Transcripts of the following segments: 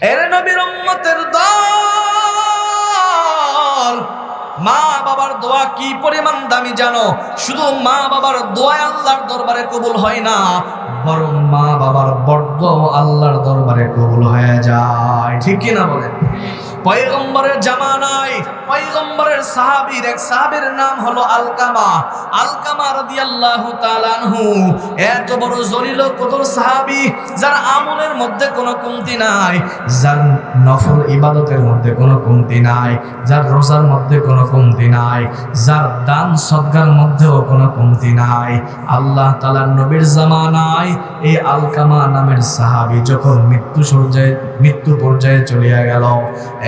এর নবীর উম্মতের দল, মা বাবার দোয়া কি পরিমাণ দামি জানো? শুধু মা বাবার দোয়া আল্লাহর দরবারে কবুল হয় না, বরং মা বাবার বড্ড আল্লাহর দরবারে কবুল হয়ে যায়। ঠিক কিনা বলেন? পয়গম্বরের জামানায় পয়গম্বরের সাহাবীর এক সাহাবীর নাম হলো আলকামা। আলকামা রাদিয়াল্লাহু তাআলা আনহু। এত বড় জলিল কদর সাহাবী, যার আমলের মধ্যে কোনো কমতি নাই, যার নফল ইবাদতের মধ্যে কোনো কমতি নাই, যার রোজার মধ্যে কোনো কমতি নাই, যার দান সদকার মধ্যেও কোনো কমতি নাই। আল্লাহ তাআলার নবীর জামানায় এই আলকামা নামের সাহাবী যখন মৃত্যু সূর্যায়, মৃত্যু পর্যায়ে চলিয়া গেল,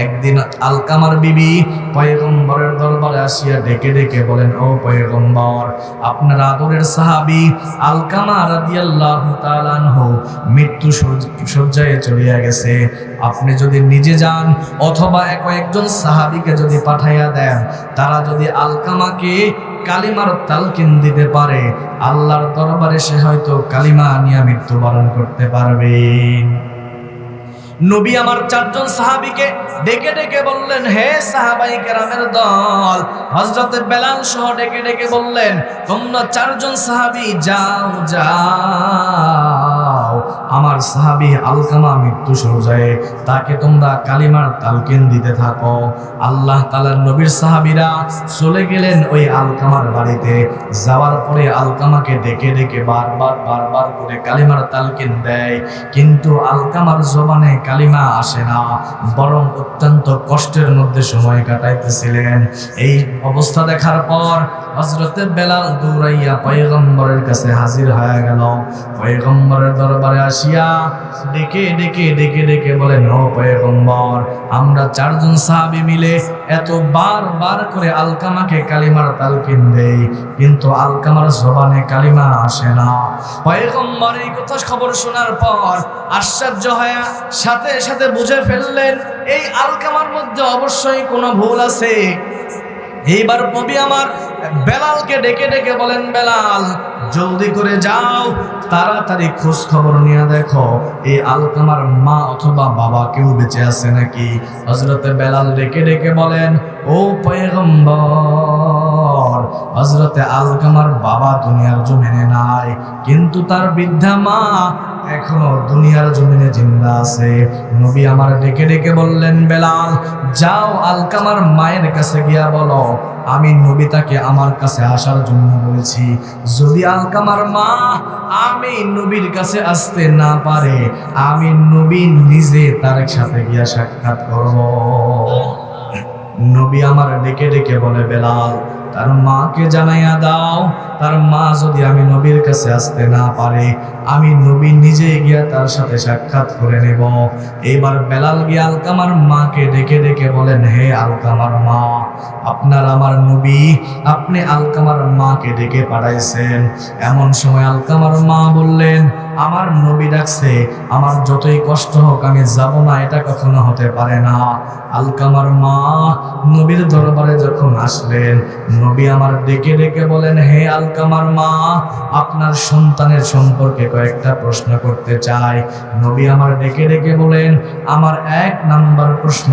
একদিন আলকামার বিবি পয়গম্বরের দরবারে আসিয়া ডেকে ডেকে বলেন, ও পয়গম্বর, আপনার আদরের সাহাবি আলকামা রাদিয়াল্লাহু তাআলা আনহু মৃত্যু সজ্জায় চলিয়া গেছে। আপনি যদি নিজে যান অথবা এক, একজন সাহাবীকে যদি পাঠাইয়া দেন, তারা যদি আলকামাকে কালিমার তালকিন দিতে পারে, আল্লাহর দরবারে সে হয়তো কালিমা আনিয়া মৃত্যুবরণ করতে পারবেন নবী আমার চারজন সাহাবিকে ডেকে ডেকে বললেন, হে সাহাবাই কেরামের দল হজরতে বেলাল সহ ডেকে ডেকে বললেন, তোমরা চারজন সাহাবি যাও যাও। আমার সাহাবী আলকামা মৃত্যু সরজায়ে তাকে তোমরা কালিমার তালকিন দিতে থাকো। আল্লাহ তালার নবীর সাহাবীরা চলে গেলেন ওই আলকামার বাড়িতে। যাওয়ার পরে আলকামাকে ডেকে ডেকে বারবার বারবার করে কালিমার তালকিন দেয়। কিন্তু আলকামার জবানে কালিমা আসে না, বরং অত্যন্ত কষ্টের মধ্যে সময় কাটাইতেছিলেন। এই অবস্থা দেখার পর হজরতে বেলাল দৌড়াইয়া পয়গম্বরের কাছে হাজির হয়ে গেল। পয়গম্বরের দরবারে আসিয়া ডেকে ডেকে ডেকে ডেকে বলেন ও আমরা চারজন সাহাবী মিলে এত বার বার করে আলকামাকে কালিমার তালকিন দেই, কিন্তু আলকামার জবানে কালিমা আসে না। পয়গম্বর এই কথা খবর শোনার পর আশ্চর্য হয়ে সাথে সাথে বুঝে ফেললেন, এই আলকামার মধ্যে অবশ্যই কোনো ভুল আছে। এইবার কবি আমার বেলালকে ডেকে ডেকে বলেন, বেলাল, জলদি করে যাও, তাড়াতাড়ি খোঁজ খবর নিয়ে দেখো, এই আলকামার মা অথবা বাবা কেউ বেঁচে আছে নাকি? হজরতে বেলাল ডেকে ডেকে বলেন ও পয়গম্বর হজরতে আলকামার বাবা দুনিয়ার জমিনে নাই, কিন্তু তার বৃদ্ধা মা এখনও দুনিয়ার জমিনে জিন্দা আছে। নবী আমার ডেকে ডেকে বললেন, বেলাল, যাও আলকামার মায়ের কাছে গিয়া বলো, আমি নবী তাকে আমার কাছে আসার জন্য বলেছি, যদি আলকামার মা আমি নবীর কাছে আসতে না পারে, আমি নবী নিজে তার সাথে গিয়া সাক্ষাৎ করব। নবী আমার ডেকে ডেকে বলে, বেলাল, তার মাকে জানাইয়া দাও, তার মা যদি আমি নবীর কাছে আসতে না পারে, আমি নবী নিজে গিয়া তার সাথে সাক্ষাৎ করে নেব। এবার বেলাল গিয়া আলকামার মাকে ডেকে ডেকে বলেন, হে আলকামার মা আপনার আমার নবী, আপনি আলকামার মাকে ডেকে পাঠাইছেন। এমন সময় আলকামার মা বললেন, আমার নবী ডাকছে, আমার যতই কষ্ট হোক আমি যাব না, এটা কখনো হতে পারে না। আলকামার মা নবীর দরবারে যখন আসলেন, নবী আমার ডেকে ডেকে বলেন, হে আলকামার মা, আপনার সন্তানের সম্পর্কে কয়েকটা প্রশ্ন করতে চাই। নবী আমার ডেকে ডেকে বলেন, আমার এক নাম্বার প্রশ্ন,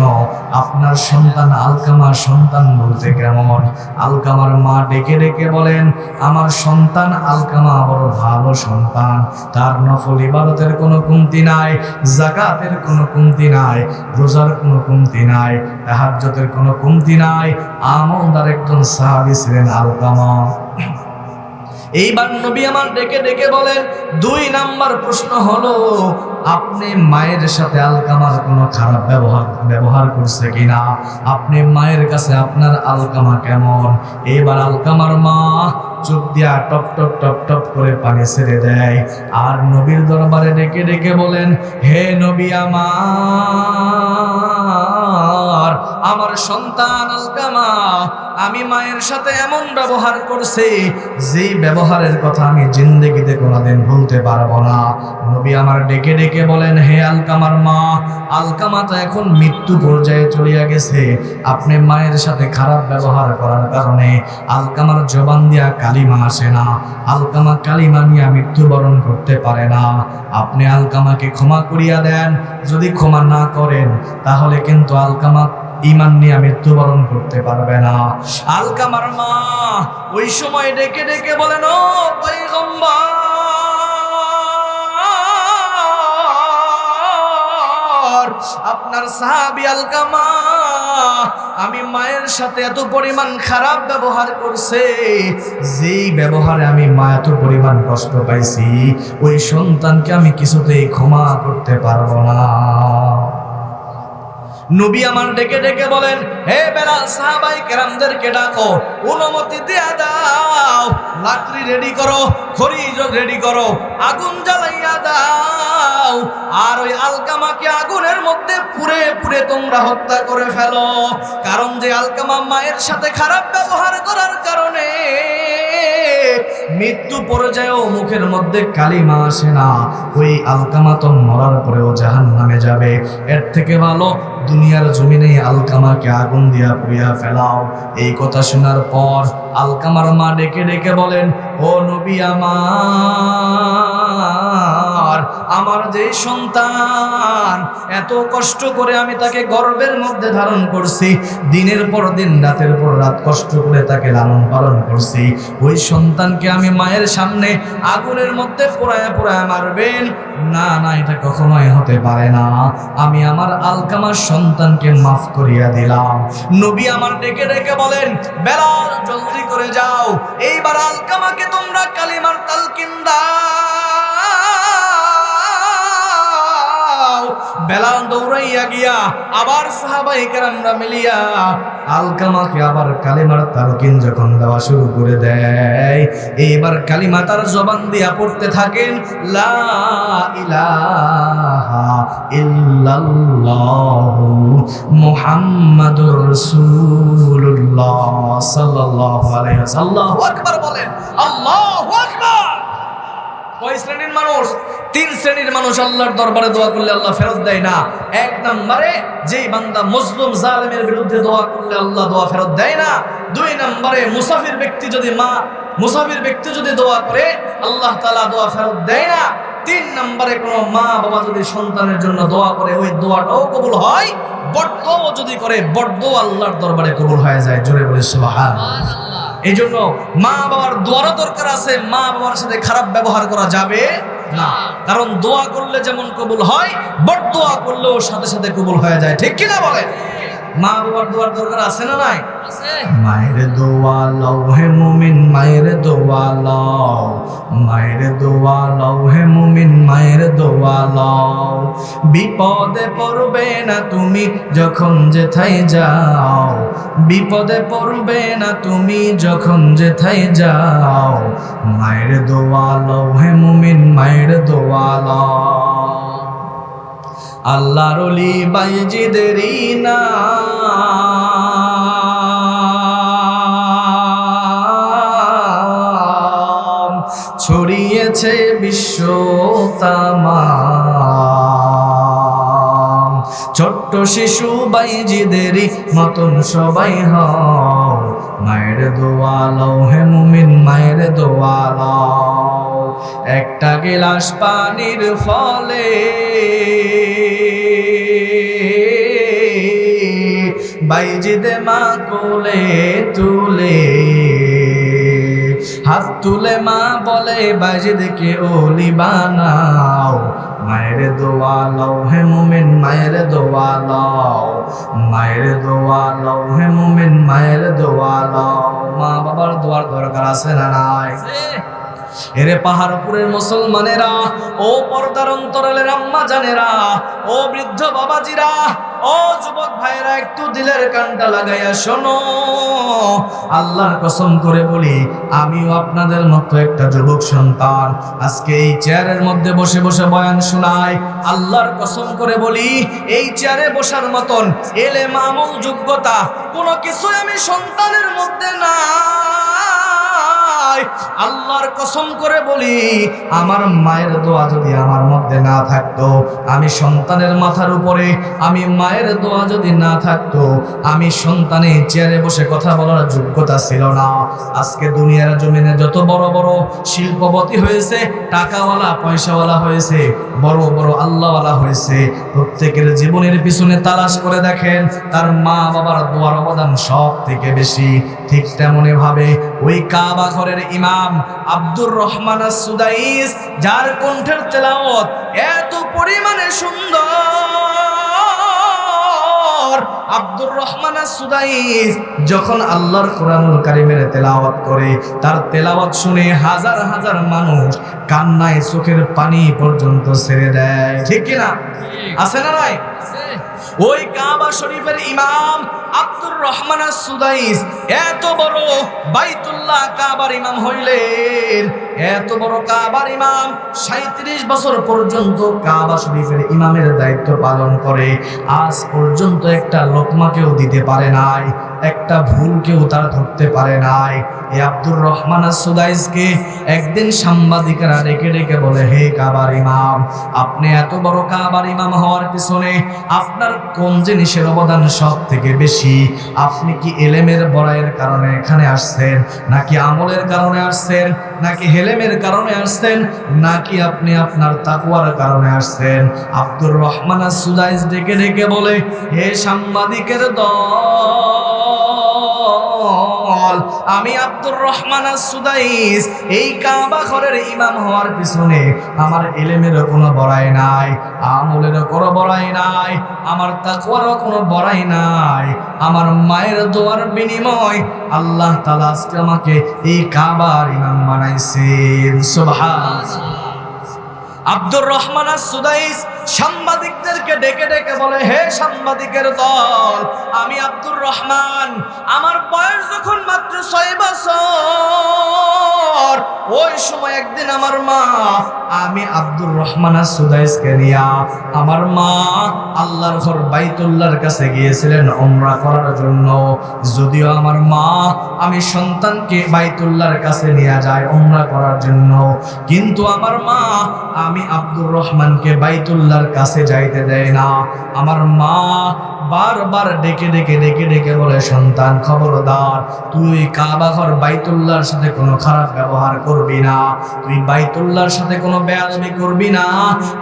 আপনার সন্তান আলকামার সন্তান বলতে কেমন? আলকামার মা ডেকে ডেকে বলেন, আমার সন্তান আলকামা বড় ভালো সন্তান। তার নফল ইবাদতের কোনো কমতি নাই জাকাতের কোনো কমতি নাই, রোজার কোনো কমতি নাই তাহাজ্যতের কোনো কমতি নাই। আমলদার একজন সাহাবি ছিলেন আলকামা। এইবার নবী আমার ডেকে ডেকে বলেন, দুই নাম্বার প্রশ্ন হলো, আপনি মায়ের সাথে আলকামার কোনো খারাপ ব্যবহার ব্যবহার করছে কিনা? আপনি মায়ের কাছে আপনার আলকামা কেমন? এবার আলকামার মা চোখ দিয়া টপ টপ টপ টপ করে পানি ছেড়ে দেয়। আর নবীর দরবারে ডেকে ডেকে বলেন, হে নবী আমার আমার সন্তান আলকামা, আমি মায়ের সাথে এমন ব্যবহার করছে, যেই ব্যবহারের কথা আমি জিন্দগিতে কোনোদিন ভুলতে পারব না। নবী আমার ডেকে ডেকে বলেন, হে আলকামার মা, আলকামা তো এখন মৃত্যু পর্যায়ে চলিয়া গেছে। আপনি মায়ের সাথে খারাপ ব্যবহার করার কারণে আলকামার জবান দিয়া কালিমা আসে না। আলকামা কালিমা নিয়ে মৃত্যুবরণ করতে পারে না। আপনি আলকামাকে ক্ষমা করিয়া দেন। যদি ক্ষমা না করেন, তাহলে কিন্তু আলকামা ইমান নিয়ে মৃত্যুবরণ করতে পারবে না। আলকামার মা ওই সময় ডেকে ডেকে বলেন, ও আপনার সাহাবি আলকামা আমি মায়ের সাথে এত পরিমাণ খারাপ ব্যবহার করছে, যেই ব্যবহারে আমি মা এত পরিমাণ কষ্ট পাইছি, ওই সন্তানকে আমি কিছুতেই ক্ষমা করতে পারব না। নবী আমার ডেকে ডেকে বলেন, হে বেলাল সাহাবাই কেরামদেরকে ডাকো, অনুমতি দেয়া দাও, লাকড়ি রেডি করো খড়ি রেডি করো, আগুন জ্বালাইয়া দাও, আর ওই আলকামাকে আগুনের মধ্যে পুড়ে পুড়ে তোমরা হত্যা করে ফেলো। কারণ যে আলকামা মায়ের সাথে খারাপ ব্যবহার করার কারণে মৃত্যু পর্যায়েও মুখের মধ্যে কালিমা আসে না। ওই আলকামা তো মরার পরেও জাহান নামে যাবে। এর থেকে ভালো দুনিয়ার জমিনে আলকামাকে আগুন দিয়া পুড়িয়া ফেলাও। এই কথা শোনার পর আলকামার মা ডেকে ডেকে বলেন, ও নবী আমার আমার যে সন্তান, এত কষ্ট করে আমি তাকে গর্বের মধ্যে ধারণ করছি, দিনের পর দিন, রাতের পর রাত কষ্ট করে তাকে লালন পালন করছি। ওই সন্তানকে আমি মায়ের সামনে আগুনের মধ্যে পোড়ায় পোড়ায় মারবেন? না না, এটা কখনোই হতে পারে না। আমি আমার আলকামার সন্তানকে মাফ করিয়া দিলাম। নবী আমার ডেকে ডেকে বলেন, বেলাল, জলদি করে যাও। এইবার আলকামাকে তোমরা কালিমার তালকিন দাও। বেলাল দৌড়াইয়া গিয়া আবার সাহাবাই কেরামরা মিলিয়া আলকামাকে আবার কালিমার তালকিন যখন দেওয়া শুরু করে দেয়, এইবার কালিমা তার জবান দিয়া পড়তে থাকেন মুহাম্মাদুর রাসূলুল্লাহ বলেন, আল্লাহু আকবার। কয় শ্রেণির মানুষ, তিন শ্রেণির মানুষ আল্লাহর দরবারে দোয়া করলে আল্লাহ ফেরত দেয় না। এক নম্বরে, যেই বান্দা মুসলিম জালেমের বিরুদ্ধে দোয়া করলে আল্লাহ দোয়া ফেরত দেয় না। দুই নম্বরে, মুসাফির ব্যক্তি যদি মা, মুসাফির ব্যক্তি যদি দোয়া করে, আল্লাহ তালা দোয়া ফেরত দেয় না। তিন নম্বরে কোনো মা বাবা যদি সন্তানের জন্য দোয়া করে ওই দোয়াটাও কবুল হয় বড়দোয়াও যদি করে বড়দোয়া আল্লাহর দরবারে কবুল হয়ে যায়। জোরে বলে সুবহানাল্লাহ। এই জন্য মা বাবার দোয়ারও দরকার আছে মা বাবার সাথে খারাপ ব্যবহার করা যাবে না। কারণ দোয়া করলে যেমন কবুল হয় বট দোয়া করলেও সাথে সাথে কবুল হয়ে যায়। ঠিক কিনা বলেন? মা বাবার দোয়ার দরকার আছে না নাই? মায়ের দোয়া লও হে মুমিন মায়ের দোয়া লও। মায়ের দোয়া লও হে মুমিন মায়ের দোয়া লও। বিপদে পড়বে না তুমি যখন যেথাই যাও। বিপদে পড়বে না তুমি যখন যেথাই যাও। মায়ের দোয়া লও হে মুমিন মায়ের দোয়া লও। আল্লাহর অলি বাইজিদেরই না ছড়িয়েছে বিশ্ব তামাম। ছোট্ট শিশু বাইজিদেরই মতন সবাই হও। মায়ের দোয়া লও হে মুমিন মায়ের দোয়া লও একটা গিলাস পানির ফলে বাইজিদে মা কোলে তুলে, হাত তুলে মা বলে বাইজিদকে ওলি বানাও? মায়ের দোয়া লও হে মুমিন, মায়ের দোয়া লও। মায়ের দোয়া লও হে মুমিন, মায়ের দোয়া লও। মা বাবার দোয়ার দরকার আছে না নাই? এরে পাহাড়পুরের মুসলমানেরা, ও পর্দার অন্তরালের আম্মা জানেরা, ও বৃদ্ধ বাবাজিরা, ও যুবক ভাইরা একটু দিলের কানটা লাগাইয়া শোনো। আল্লাহর কসম করে বলি, আমিও আপনাদের মতো একটা যুবক সন্তান। আজকে এই চেয়ারের মধ্যে বসে বসে বয়ান শোনাই। আল্লাহর কসম করে বলি, এই চেয়ারে বসার মতন এলে মামুল যোগ্যতা কোনো কিছুই আমি সন্তানের মধ্যে নাই আল্লাহর কসম করে বলি, আমার মায়ের দোয়া যদি আমার মধ্যে না থাকতো, আমি সন্তানের মাথার উপরে, আমি মায়ের দোয়া যদি না থাকতো, আমি সন্তানে চেয়ারে বসে কথা বলার যোগ্যতা ছিল না। আজকে দুনিয়ার জমিনে যত বড় বড় শিল্পপতি হয়েছে, টাকাওয়ালা, পয়সাওয়ালা হয়েছে, বড় বড় আল্লাহওয়ালা হয়েছে, প্রত্যেকের জীবনের পিছনে তালাশ করে দেখেন, তার মা বাবার দোয়ার অবদান সব থেকে বেশি। ঠিক তেমনি ভাবে ওই কাবা ঘরের ইমাম আব্দুর রহমান সুদাইস যার কণ্ঠের তেলাওয়াত এত পরিমাণে সুন্দর। আব্দুর রহমান সুদাইস যখন আল্লাহর কোরআনুল কারিমের তেলাওয়াত করে, তার তেলাওয়াত শুনে হাজার হাজার মানুষ কান্নায় চোখের পানি পর্যন্ত ছেড়ে দেয়। ঠিক কিনা আছে না নাই? ওই কাবা শরীফের ইমাম আব্দুর রহমান সুদাইস এত বড় বাইতুল্লাহ কাবার ইমাম হইলেন। এত বড় কাবার ইমাম সাঁত্রিশ বছর পর্যন্ত কাবা শরীফের ইমামের দায়িত্ব পালন করে। আজ পর্যন্ত একটা লোকমাকেও দিতে পারে নাই, একটা ভুল কেউ ধরতে পারে নাই। এই আব্দুর রহমান একদিন সাংবাদিকরা ডেকে ডেকে বলে, হে কাবার ইমাম, আপনি এত বড় কাবার ইমাম হওয়ার পিছনে আপনার কোন জিনিসের অবদান সব থেকে বেশি? আপনি কি এলেমের বড়াইয়ের কারণে এখানে আসছেন নাকি আমলের কারণে আসছেন, নাকি হেলেমের কারণে আসছেন, নাকি আপনি আপনার তাকুয়ার কারণে আসছেন? আব্দুর রহমান সুদাইস ডেকে ডেকে বলে হে সাংবাদিকের দল আমি আব্দুর রহমান সুদাইস এই কাবা ঘরের ইমাম হওয়ার পিছনে আমার এলেমেরও কোনো বড়াই নাই, আমলেরও কোনো বড়াই নাই, আমার তাকুয়ারও কোনো বড়াই নাই, আমার মায়ের দোয়ার বিনিময় আল্লাহ তালা আজকে আমাকে এই কাবার ইমাম বানাইছেন। সুবহান আব্দুর রহমান সুদাইস সাংবাদিকদেরকে ডেকে ডেকে বলে, হে সাংবাদিকের দল, আমি আব্দুর রহমান, আমার বয়স যখন মাত্র ছয় বছর, ওই সময় একদিন আমার মা, আমি আব্দুর রহমান সুদাইসকে নিয়া আমার মা আল্লাহর ঘর বাইতুল্লাহর কাছে গিয়েছিলেন ওমরা করার জন্য। যদিও আমার মা, আমি সন্তানকে বাইতুল্লাহর কাছে নিয়ে যায় ওমরা করার জন্য। কিন্তু আমার মা, আমি আব্দুর রহমানকে বাইতুল্লাহর কাছে যাইতে দেয় না। আমার মা বারবার ডেকে ডেকে ডেকে ডেকে বলে, সন্তান, খবরদার, তুই ওই কাবা ঘর বাইতুল্লাহর সাথে কোনো খারাপ ব্যবহার করবি না। তুই বাইতুল্লাহর সাথে কোনো বেয়াদবি করবি না।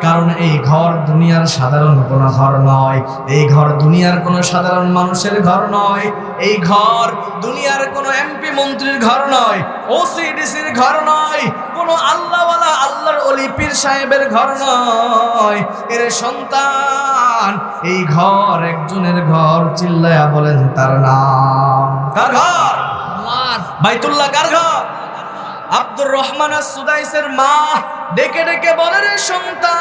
কারণ এই ঘর দুনিয়ার সাধারণ কোনো ঘর নয়। এই ঘর দুনিয়ার কোনো সাধারণ মানুষের ঘর নয়। এই ঘর দুনিয়ার কোনো এমপি মন্ত্রীর ঘর নয়। ওসিডিসির ঘর নয়। কোনো আল্লাহওয়ালা আল্লাহর অলি পীর সাহেবের ঘর নয়। এর সন্তান এই ঘর একজনের ঘর চিল্লায়া বলেন তার নাম কার ঘর? বাইতুল্লাহ কার ঘর? আব্দুর রহমান সুদাইসের মা ডেকে ডেকে বলে রে সন্তান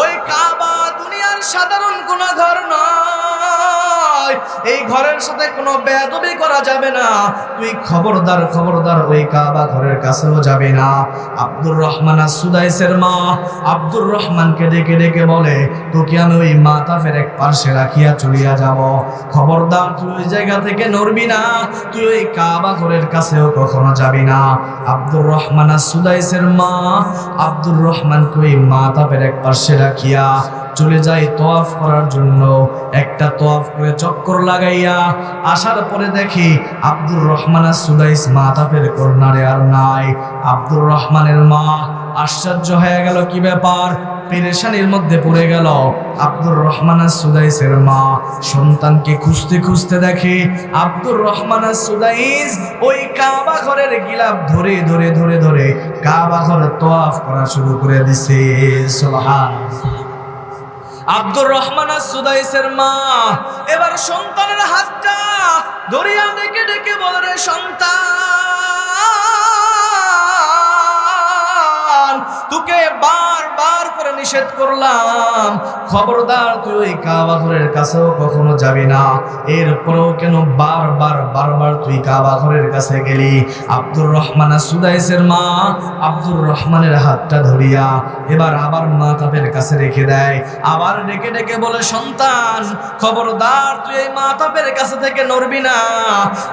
ওই কাবা দুনিয়ার সাধারণ কোন ঘর নয়। এই ঘরের সাথে কোনো বেয়াদবি করা যাবে না। তুই খবরদার খবরদার ওই কাবা ঘরের কাছেও যাবে না। আব্দুর রহমান সুদাইসের মা আব্দুর রহমানকে ডেকে ডেকে বলে, তোকে আমি ওই মাতাফের এক পার্শ্বে রাখিয়া চলিয়া যাব। খবরদার, তুই ওই জায়গা থেকে নড়বি না। তুই ওই কাবা ঘরের কাছেও কখনো যাবি না। আব্দুর রহমান সুদাইসের মা আব্দুর রহমানকে ওই মাতাফের এক পার্শ্বে রাখিয়া চলে যায় তোয়াফ করার জন্য। একটা তোয়াফ করে চক্কর লাগাইয়া আসার পরে দেখি আব্দুর রহমান সুদাইস মাতাফের কর্নারে আর নাই। আব্দুর রহমানের মা আশ্চর্য হয়ে গেল, কি ব্যাপার? পেরেশানির মধ্যে পড়ে গেল। আব্দুর রহমান সুদাইসের মা সন্তানকে খুঁজতে খুঁজতে দেখে আব্দুর রহমান সুদাইস ওই কাবা ঘরের গিলাপ ধরে ধরে ধরে ধরে কাবা ঘরে তোয়াফ করা শুরু করে দিছে। সুবহান আব্দুর রহমান সুদাইসের মা। এবার সন্তানের হাতটা ধরিয়া ডেকে ডেকে বলে রে সন্তান তোকে বারবার করে নিষেধ করলাম। খবরদার, তুই ওই কাবা ঘরের কাছেও কখনো যাবি না। এরপরেও কেন বারবার বারবার তুই কাবা ঘরের কাছে গেলি? আব্দুর রহমান সুদাইসের মা আব্দুর রহমানের হাতটা ধরিয়া এবার আবার মা তাপের কাছে রেখে দেয়। আবার ডেকে ডেকে বলে, সন্তান, খবরদার, তুই এই মা তাপের কাছে থেকে নড়বি না।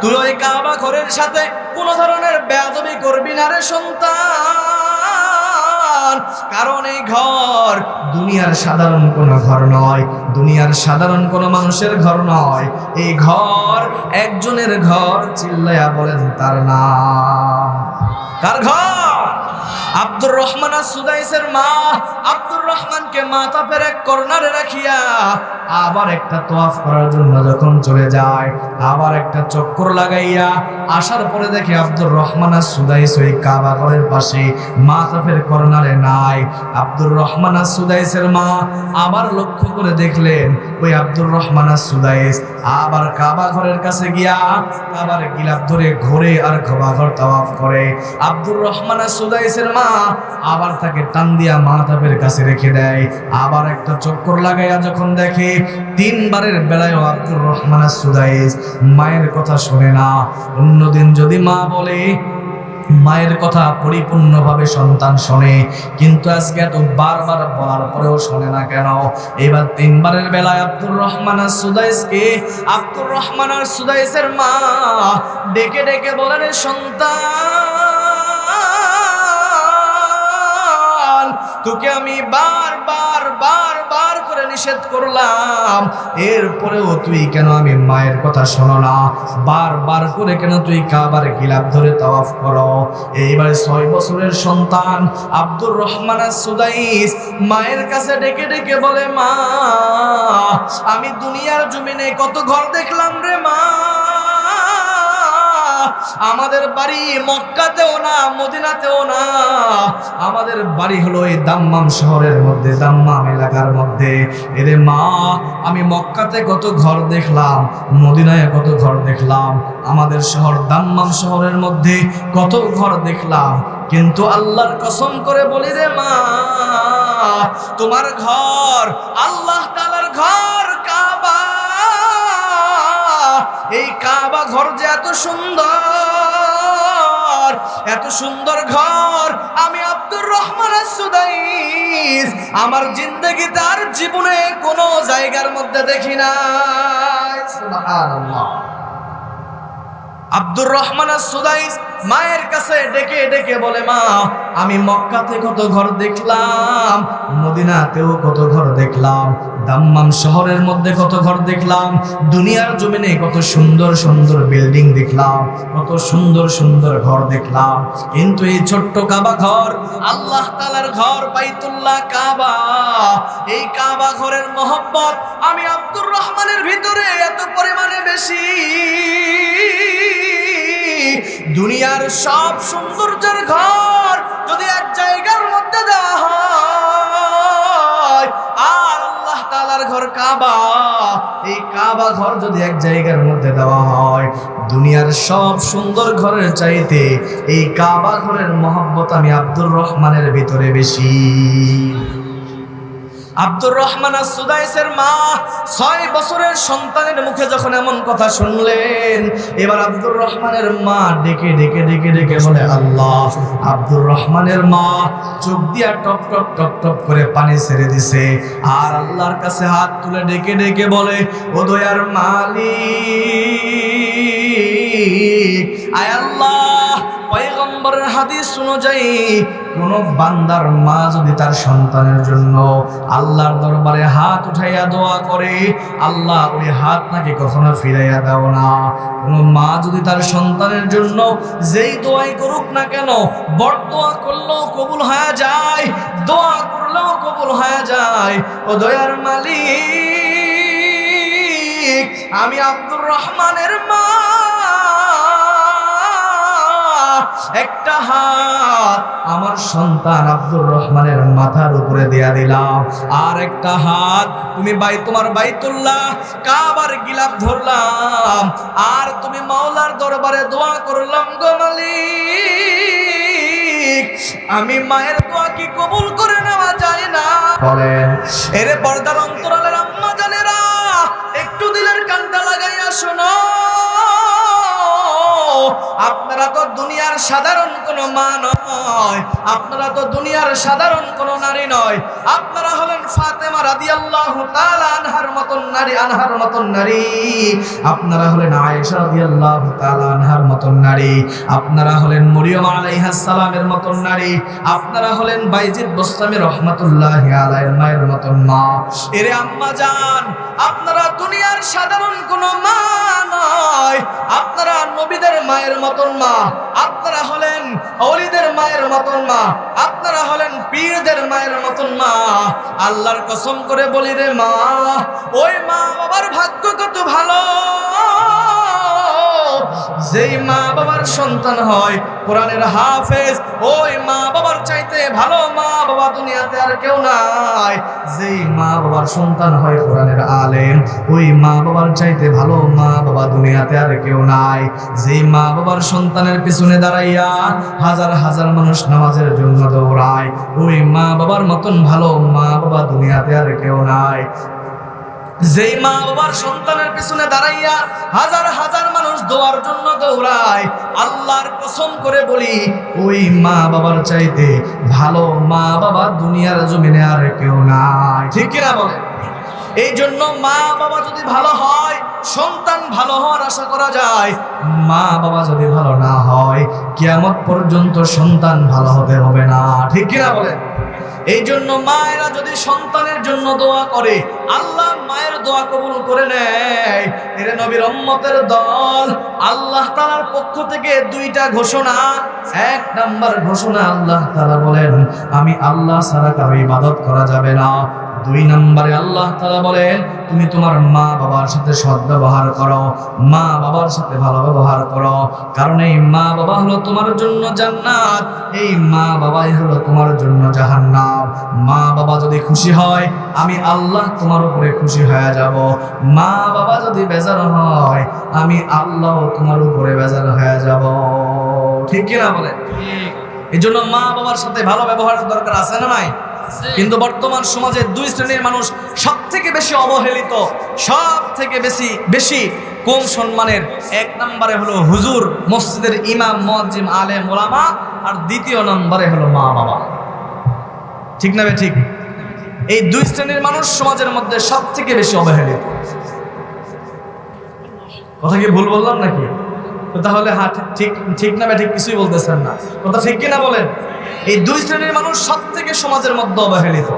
তুই ওই কাবা ঘরের সাথে কোনো ধরনের বেয়াদবি করবি না রে সন্তান। কারণ এই ঘর দুনিয়ার সাধারণ কোনো ঘর নয়। দুনিয়ার সাধারণ কোনো মানুষের ঘর নয়। এই ঘর একজনের ঘর চিল্লায়া বলেন, তার নাম। কার ঘর? আব্দুর রহমান সুদাইসের মা আব্দুর রহমানকে মাথা এক কর্নারে রাখিয়া আবার একটা তোয়াফ করার জন্য যখন চলে যায়, আবার একটা চক্কর লাগাইয়া আসার পরে দেখে আব্দুর রহমান আর সুদাইস ওই কাবা ঘরের পাশে মাথা ফের কর্নারে নাই। আব্দুর রহমান আর সুদাইসের মা আবার লক্ষ্য করে দেখলেন ওই আব্দুর রহমান আর সুদাইস আবার কাবা ঘরের কাছে গিয়া আবার গিলাপ ধরে ঘোরে আর কাবা ঘর তাওয়াফ করে। আব্দুর রহমান আর সুদাইসের মা আবার তাকে টান দিয়া মাহতাবের কাছে রেখে দেয়। আবার একটা চক্কর লাগাইয়া যখন দেখে, তিনবারের বেলায় আব্দুর রহমান সুদাইস মায়ের কথা শোনে না। অন্যদিন যদি মা বলে, মায়ের কথা পরিপূর্ণভাবে সন্তান শোনে, কিন্তু আজকে এত বারবার বলার পরেও শোনে না কেন? এবার তিনবারের বেলায় আব্দুর রহমান আর সুদাইসকে আব্দুর রহমান আর সুদাইসের মা ডেকে ডেকে বলে, রে সন্তান তোকে আমি বার বার বার বার করে নিষেধ করলাম। এরপরেও তুই কেন আমি মায়ের কথা শোনো না? বারবার করে কেন তুই কাবার গিলাপ ধরে তাওয়াফ করো? এইবার ছয় বছরের সন্তান, আব্দুর রহমান সুদাইস মায়ের কাছে ডেকে ডেকে বলে, মা, আমি দুনিয়ার জমিনে কত ঘর দেখলাম রে মা। আমাদের বাড়ি মক্কাতেও না, মদিনাতেও না। আমাদের বাড়ি হলো এই দাম্মাম শহরের মধ্যে, দাম্মাম এলাকার মধ্যে। এরে মা, আমি মক্কাতে কত ঘর দেখলাম, মদিনায় কত ঘর দেখলাম। আমাদের শহর দাম্মাম শহরের মধ্যে কত ঘর দেখলাম। কিন্তু আল্লাহর কসম করে বলি রে মা, তোমার ঘর আল্লাহ ঘর যে এত সুন্দর এত সুন্দর ঘর। আমি আব্দুর রহমান সুদাইস, আমার জিন্দগি তার জীবনে কোনো জায়গার মধ্যে দেখি না আব্দুর রহমান সুদাইস মায়ের কাছে ডেকে ডেকে বলে, মা, আমি মক্কাতে কত ঘর দেখলাম, মদিনাতেও কত ঘর দেখলাম দাম্মাম শহরের মধ্যে কত ঘর দেখলাম, দুনিয়ার জমিনে কত সুন্দর সুন্দর বিল্ডিং দেখলাম, কত সুন্দর সুন্দর ঘর দেখলাম। কিন্তু এই ছোট্ট কাবা ঘর, আল্লাহ তালার ঘর বাইতুল্লাহ কাবা। এই কাবা ঘরের মহব্বত আমি আব্দুর রহমানের ভিতরে এত পরিমাণে বেশি। দুনিয়ার সব সৌন্দর্যের ঘর যদি এক জায়গার মধ্যে দেওয়া ঘর কাবা। এই কাবা ঘর যদি এক জায়গার মধ্যে দেওয়া হয়, দুনিয়ার সব সুন্দর ঘরের চাইতে এই কাবা ঘরের মহব্বত আমি আব্দুর রহমানের ভিতরে বেশি। আব্দুর রহমান সুদাইসের মা ছয় বছরের সন্তানের মুখে যখন এমন কথা শুনলেন, এবার আব্দুর রহমানের মা ডেকে ডেকে ডেকে ডেকে বলে, আল্লাহ, আব্দুর রহমানের মা চোখ দিয়া টপ টপ টপ টপ করে পানি ছেড়ে দিছে আর আল্লাহর কাছে হাত তুলে ডেকে ডেকে বলে, ও দয়ার মালিক, আয় আল্লাহ পয়গম্বরের হাদিস অনুযায়ী, কোন বান্দার মা যদি তার সন্তানের জন্য আল্লাহর দরবারে হাত উঠাইয়া দোয়া করে, আল্লাহ ওই হাত নাকি কখনো ফিরাইয়া দাও না। কোন মা যদি তার সন্তানের জন্য যেই দোয়াই করুক না কেন, বড় দোয়া করলেও কবুল হয়ে যায়, দোয়া করলেও কবুল হয়ে যায়, ও দয়ার মালিক, আমি আব্দুর রহমানের মা। একটা হাত আমার সন্তান আব্দুর রহমানের মাথার উপরে দেয়া দিলাম। আর একটা হাত তুমি বাই, তোমার বাইতুল্লাহ কাবার গিলাপ ধরলাম। আর তুমি মাওলার দরবারে দোয়া করলাম গো মালিক। আমি মায়ের দোয়া কি কবুল করে নেওয়া যায় না? বলেন, এরে পর্দার অন্তরালের আম্মা জানেরা, একটু দিলের কানটা লাগাইয়া শোনো। আপনারা তো দুনিয়ার সাধারণ কোনো মা নয়, আপনারা তো দুনিয়ার সাধারণ কোনো নারী নয়। আপনারা হলেন ফাতেমা রাদিয়াল্লাহু তাআলা আনহার মতন নারী, আনহার মতন নারী। আপনারা হলেন আয়েশা রাদিয়াল্লাহু তাআলা আনহার মতন নারী। আপনারা হলেন মরিয়ম আলাইহাস সালামের মতন নারী। আপনারা হলেন বাইজিদ বোস্তামি রহমাতুল্লাহি আলাইহির মায়ের মতন মা। এরে আম্মা জান, আপনারা দুনিয়ার সাধারণ কোনো মা নয়। আপনারা নবীদের মায়ের মতন মা। আপনারা হলেন অলিদের মায়ের মতন মা। আপনারা হলেন পীরদের মায়ের মতন মা। আল্লাহর কসম করে বলি রে মা, ওই মা বাবার ভাগ্য কত ভালো। যেই মা বাবার সন্তান হয়, কোরআনের হাফেজ, ওই মা বাবার চাইতে ভালো মা বাবা দুনিয়াতে আর কেউ নাই। যেই মা বাবার সন্তান হয়, কোরআনের আলেম, ওই মা বাবার চাইতে ভালো মা বাবা দুনিয়াতে আর কেউ নাই। যেই মা বাবার সন্তানের পিছনে দাঁড়াইয়া হাজার হাজার মানুষ নামাজের জন্য দৌড়ায়, ওই মা বাবার মতন ভালো মা বাবা দুনিয়াতে আর কেউ নাই। যেই মা বাবার সন্তানের পিছনে দাঁড়াইয়া হাজার হাজার মানুষ দোয়ার জন্য দৌড়ায়, আল্লাহর কসম করে বলি, ওই মা বাবার চাইতে ভালো মা বাবা দুনিয়ার জমিনে আর কেউ নাই। ঠিক কিনা বলে এই জন্য মা বাবা যদি ভালো হয়, সন্তান ভালো হওয়ার আশা করা যায় মা বাবা যদি ভালো না হয়, কিয়ামত পর্যন্ত সন্তান ভালো হতে হবে না। ঠিক কিনা বলেন এই জন্য মায়েরা যদি সন্তানের জন্য দোয়া করে, আল্লাহ মায়ের দোয়া কবুল করে নেয়, এর নবীর উম্মতের দল, আল্লাহ তাআলার পক্ষ থেকে দুইটা ঘোষণা, এক নাম্বার ঘোষণা আল্লাহ তাআলা বলেন, আমি আল্লাহ ছাড়া কারও ইবাদত করা যাবে না। দুই নম্বরে আল্লাহ তাআলা বলেন তুমি তোমার মা বাবার সাথে সদ্ব্যবহার করো মা বাবার সাথে ভালো ব্যবহার করো। কারণ এই মা বাবা হলো তোমার জন্য জান্নাত এই মা বাবাই হলো তোমার জন্য জাহান্নাম। মা বাবা যদি খুশি হয় আমি আল্লাহ তোমার উপরে খুশি হয়ে যাব। মা বাবা যদি বেজার হয় আমি আল্লাহ তোমার উপরে বেজার হয়ে যাব। ঠিক কিনা বলে এই জন্য মা বাবার সাথে ভালো ব্যবহারের দরকার আছে না নাই? কিন্তু বর্তমান সমাজে দুই শ্রেণির মানুষ সব থেকে বেশি অবহেলিত সব থেকে বেশি বেশি কম সম্মানের। এক নম্বরে হলো হুজুর, মসজিদের ইমাম মজিম আলে মোলামা আর দ্বিতীয় নম্বরে হলো মা বাবা। ঠিক না ঠিক? এই দুই শ্রেণির মানুষ সমাজের মধ্যে সব থেকে বেশি অবহেলিত। কথা কি ভুল বললাম নাকি? তাহলে হ্যাঁ ঠিক ঠিক না ঠিক কিছুই বলতেছেন না। কথা ঠিক কিনা বলেন? এই দুই শ্রেণির মানুষ সব থেকে সমাজের মধ্যে অবহেলিত।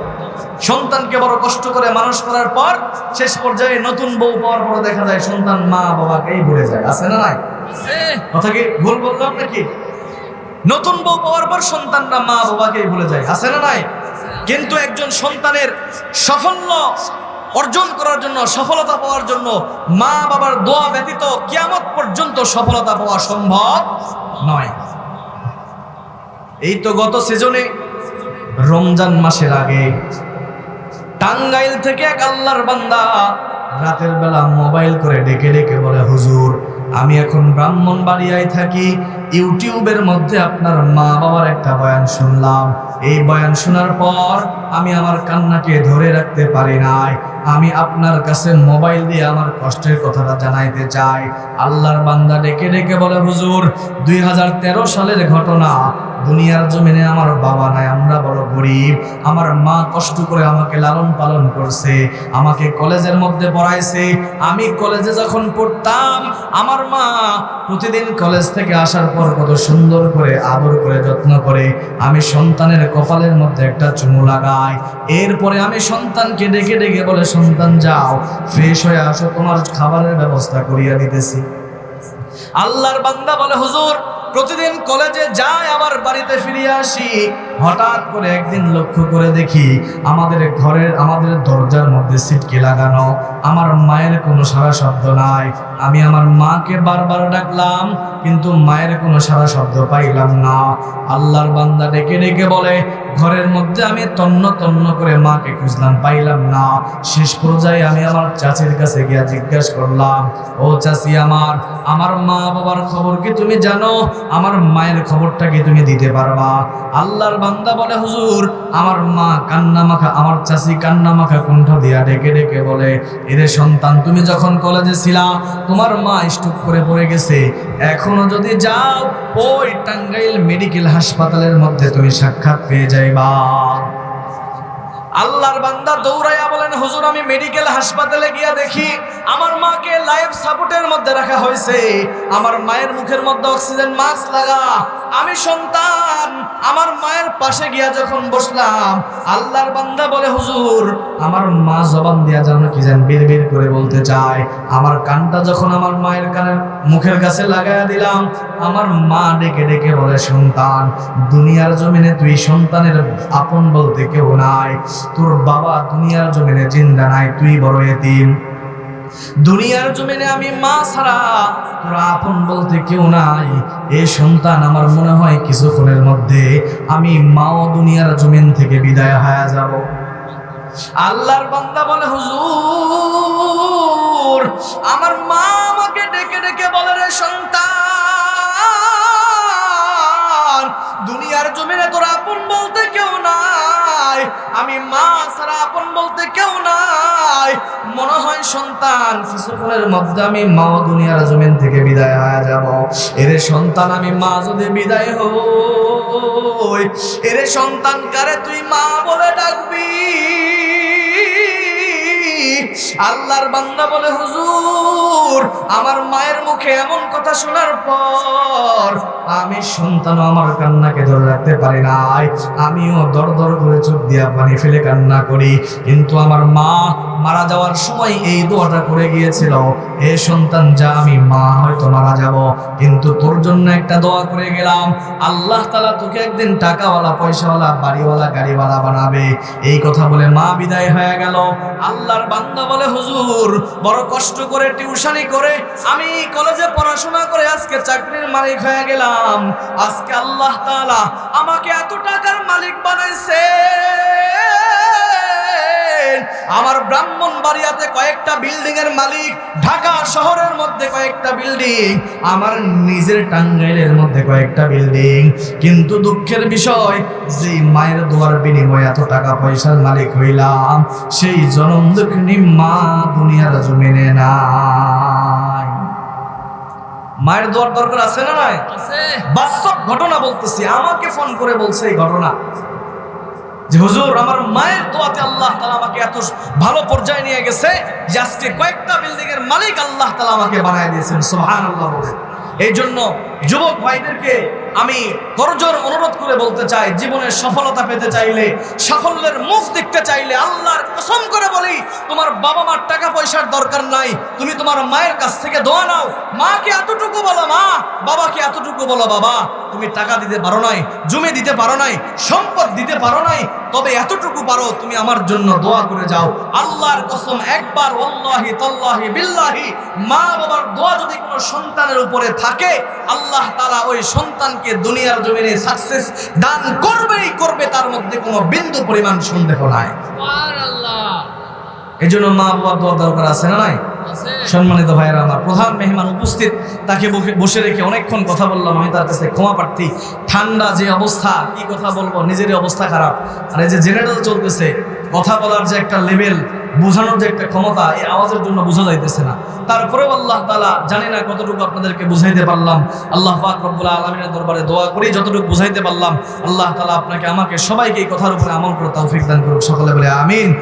সন্তানকে বড় কষ্ট করে মানুষ করার পর শেষ পর্যায়ে নতুন বউ পাওয়ার পর দেখা যায় সন্তান মা বাবাকেই ভুলে যায়। আছে না নাই? কথা কি ভুল বললাম নাকি? নতুন বউ পাওয়ার পর সন্তানরা মা বাবাকেই ভুলে যায়। আছে না নাই? কিন্তু একজন সন্তানের সাফল্য অর্জন করার জন্য, সফলতা পাওয়ার জন্য মা বাবার দোয়া ব্যতীত কিয়ামত পর্যন্ত সফলতা পাওয়া সম্ভব নয়। এই তো গত সিজনে রমজান মাসের আগে টাঙ্গাইল থেকে এক আল্লাহর বান্দা রাতের বেলা মোবাইল করে ডেকে ডেকে বলে, হুজুর, আমি এখন ব্রাহ্মণ বাড়িয়ায় থাকি। ইউটিউবের মধ্যে আপনার মা বাবার একটা বয়ান শুনলাম। এই বয়ান শোনার পর আমি আমার কান্নাকে ধরে রাখতে পারি নাই। আমি আপনার কাছে মোবাইল দিয়ে আমার কষ্টের কথাটা জানাইতে চাই। আল্লাহর বান্দা ডেকে ডেকে বলে, হুজুর, দুই হাজার তেরো সালের ঘটনা দুনিয়ার জমিনে আমার বাবা নাই, আমরা বড় গরিব। আমার মা কষ্ট করে আমাকে লালন পালন করছে, আমাকে কলেজের মধ্যে পড়াইছে। আমি কলেজে যখন পড়তাম, আমার মা প্রতিদিন কলেজ থেকে আসার পর কত সুন্দর করে, আদর করে, যত্ন করে আমি সন্তানের কপালের মধ্যে একটা চুমু লাগাই। এরপরে আমি সন্তানকে ডেকে ডেকে বলে, সন্তান, যাও, ফ্রেশ হয়ে আসো, তোমার খাবারের ব্যবস্থা করিয়া দিতেছি। আল্লাহর বান্দা বলে, হুজুর প্রতিদিন কলেজে যাই আমার বাড়িতে ফিরে আসি। হঠাৎ করে একদিন লক্ষ্য করে দেখি আমাদের ঘরের, আমাদের দরজার মধ্যে সিটকে লাগানো। আমার মায়ের কোনো সারা শব্দ নাই। আমি আমার মাকে বারবার ডাকলাম, কিন্তু মায়ের কোনো সারা শব্দ পাইলাম না। আল্লাহর বান্দা ডেকে ডেকে বলে, ঘরের মধ্যে আমি তন্ন তন্ন করে মাকে খুঁজলাম, পাইলাম না। শেষ পর্যায়ে আমি আমার চাচির কাছে গিয়া জিজ্ঞাসা করলাম, ও চাচি আমার আমার মা বাবার খবর কি তুমি জানো? আমার মায়ের খবরটা কি তুমি দিতে পারবা? আল্লাহর বান্দা বলে, হুজুর, আমার মা কান্না মাখা, আমার চাষি কান্না মাখা কণ্ঠ দিয়া ডেকে ডেকে বলে এদের সন্তান, তুমি যখন কলেজে ছিলা, তোমার মা স্টুপ করে পড়ে গেছে। এখনও যদি যাও, ওই টাঙ্গাইল মেডিকেল হাসপাতালের মধ্যে তুমি সাক্ষাৎ পেয়ে যাইবা। আল্লাহর বান্দা দৌড়াইয়া বলেন, হুজুর, আমি মেডিকেল হাসপাতালে গিয়া দেখি, আমার মাকে লাইফ সাপোর্টের মধ্যে রাখা হয়েছে। আমার মায়ের মুখের মধ্যে অক্সিজেন মাস্ক লাগা। আমি সন্তান, আমার মায়ের পাশে গিয়া যখন বসলাম, আল্লাহর বান্দা বলে, হুজুর, আমার মা জবান দিয়া যেন কি যেন বের বের করে বলতে চায়। আমার কানটা যখন আমার মায়ের কানের মুখের কাছে লাগাইয়া দিলাম, আমার মা ডেকে ডেকে বলে, সন্তান, দুনিয়ার জমিনে তুই সন্তানের আপন বলতে কেউ নাই। তোর বাবা দুনিয়ার জমিনে জিন্দা নাই, তুই বড় এতিম। দুনিয়ার জমিনে আমি মা ছাড়া তোর আপন বলতে কেউ নাই। এ সন্তান আমার মনে হয় কিছুক্ষণের মধ্যে আমি মাও দুনিয়ার জমিন থেকে বিদায় হয়ে যাব। আল্লাহর বান্দা বলে, হুজুর, আমার মা আমাকে ডেকে ডেকে বলে রে সন্তান, দুনিয়ার জমিনে তোর আপন বলতে কেউ নাই। আমি মা ছাড়া আপন বলতে কেউ নাই। মনে হয় সন্তান কিছুক্ষণের মধ্যে আমি মা দুনিয়ার জমিন থেকে বিদায় হয়ে যাব। এরে সন্তান আমি মা যদি বিদায় হই, এরে সন্তান কারে তুই মা বলে ডাকবি? আল্লাহর বান্দা বলে, হুজুর, আমার মায়ের মুখে এমন কথা শোনার পর আমি সন্তান আমার কান্নাকে ধরে রাখতে পারি নাই। আমিও দর দর করে চোখ দিয়া পানি ফেলে কান্না করি। কিন্তু আমার মা মারা যাওয়ার সময় এই দোয়াটা করে গিয়েছিল এ সন্তান, যা আমি মা, হয়তো মারা যাব। কিন্তু তোর জন্য একটা দোয়া করে গেলাম। আল্লাহ তালা তোকে একদিন টাকাওয়ালা, পয়সাওয়ালা, বাড়িওয়ালা, গাড়িওয়ালা বানাবে। এই কথা বলে মা বিদায় হয়ে গেল। আল্লাহর বান্দা বলে, হুজুর, বড় কষ্ট করে টিউশনি করে আমি কলেজে পড়াশোনা করে আজকে চাকরির মালিক হয়ে গেলাম। আজকে আল্লাহ তাআলা আমাকে এত টাকার মালিক বানাইছে। আমার ব্রাহ্মণ বাড়িয়াতে কয়েকটা বিল্ডিং এর মালিক ঢাকা শহরের মধ্যে কয়েকটা বিল্ডিং আমার নিজের টাঙ্গাইলের মধ্যে কয়েকটা বিল্ডিং কিন্তু দুঃখের বিষয় যে মায়ের দোয়ার বিনিময়ে এত টাকা পয়সার মালিক হইলাম সেই জনম দুঃখিনী মা দুনিয়ার জমিনে না মায়ের দোয়ার দরকার আছে না নাই? বাস্তব ঘটনা বলতেছি আমাকে ফোন করে বলছে এই ঘটনা। যে হুজুর, আমার মায়ের দোয়াতে আল্লাহ তালা আমাকে এত ভালো পর্যায়ে নিয়ে গেছে যে আজকে কয়েকটা বিল্ডিং এর মালিক আল্লাহ তালা আমাকে বানায় দিয়েছেন সোহান আল্লাহ এই জন্য যুবক ভাইদেরকে আমি করজোর অনুরোধ করে বলতে চাই, জীবনের সফলতা পেতে চাইলে, সাফল্যের মুখ দেখতে চাইলে আল্লাহর কসম করে বলি, তোমার বাবা মার টাকা পয়সার দরকার নাই, তুমি তোমার মায়ের কাছ থেকে দোয়া নাও। মাকে এতটুকু বলো মা, বাবাকে এতটুকু বলো বাবা। তুমি টাকা দিতে পারো নাই, জমি দিতে পারো নাই, সম্পদ দিতে পারো নাই, তবে এতটুকু পারো, তুমি আমার জন্য দোয়া করে যাও। আল্লাহর কসম, একবার ওয়াল্লাহি তাল্লাহি বিল্লাহি, মা বাবার দোয়া যদি কোনো সন্তানের উপরে থাকে, আল্লাহ তাআলা ওই সন্তানকে দুনিয়ার জমিনে সাকসেস দান করবেই, করবে, তার মধ্যে কোনো বিন্দু পরিমাণ সন্দেহ নাই। এই জন্য মা বাবার দোয়া দরকার আছে না নাই? সম্মানিত ভাইয়েরা আমার প্রধান মেহমান উপস্থিত তাকে বসে- বসে রেখে অনেকক্ষণ কথা বললাম আমি তার কাছে ক্ষমা প্রার্থী। ঠান্ডা যে অবস্থা কি কথা বলব নিজেরই অবস্থা খারাপ। আর এই যে জেনারেল চলতেছে কথা বলার যে একটা লেভেল বোঝানোর যে একটা ক্ষমতা এই আওয়াজের জন্য বোঝা যাইতেছে না। তারপরেও আল্লাহ তালা জানি না কতটুকু আপনাদেরকে বুঝাইতে পারলাম। আল্লাহ পাক রব্বুল আলমিনের দরবারে দোয়া করি যতটুকু বুঝাইতে পারলাম আল্লাহ তালা আপনাকে আমাকে সবাইকে এই কথার উপরে আমল করে তৌফিক দান করুক। সকলে বলে আমিন।